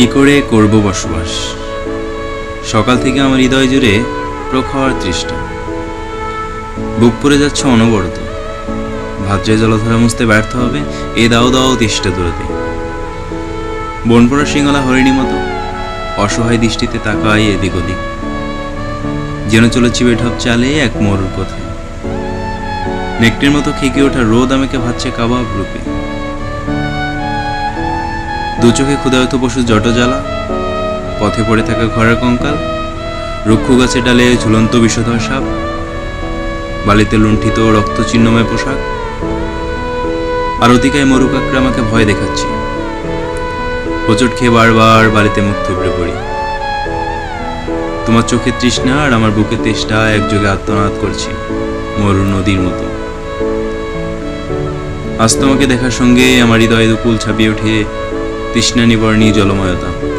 কি করে করব বসবাস? সকাল থেকে আমার হৃদয় জুড়ে প্রখর তৃষ্ণা। বুক পড়ে যাচ্ছে অনবরত। ভাজ্যে জলধারা মুছতে ব্যর্থ হবে, এ দাও দাও তেষ্টা দূরতে। বন পড়া সিঙ্গলা হরিণী মতো অসহায় দৃষ্টিতে তাকাই এদিক ওদিক। যেন চলেছি বেঢপ চালে এক মরুর কোথায় নেকটির মতো খেকে ওঠা রোদ আমাকে ভাবছে কাবাব রূপে। দু চোখে ক্ষুধায়ত পশু জট জ্বালা পথে পড়ে থাকা ঘরের কঙ্কাল, রুক্ষ গাছের ডালে ঝুলন্ত বিষধর সাপ, বালিতে লুণ্ঠিত রক্ত চিহ্নময় পোশাক আর অতিকায় মরু কাকড়া আমাকে ভয় দেখাচ্ছে। হোঁচট খেয়ে বারবার বাড়িতে মুখ থুবড়ে পড়ি। তোমার চোখের তৃষ্ণা আর আমার বুকের তেষ্টা একযোগে আত্মনাদ করছি, মরু নদীর মতো। আজ তোমাকে দেখার সঙ্গে আমার হৃদয় দুকুল ছাপিয়ে ওঠে তৃষ্ণা নিবর্ণী জলময়তা।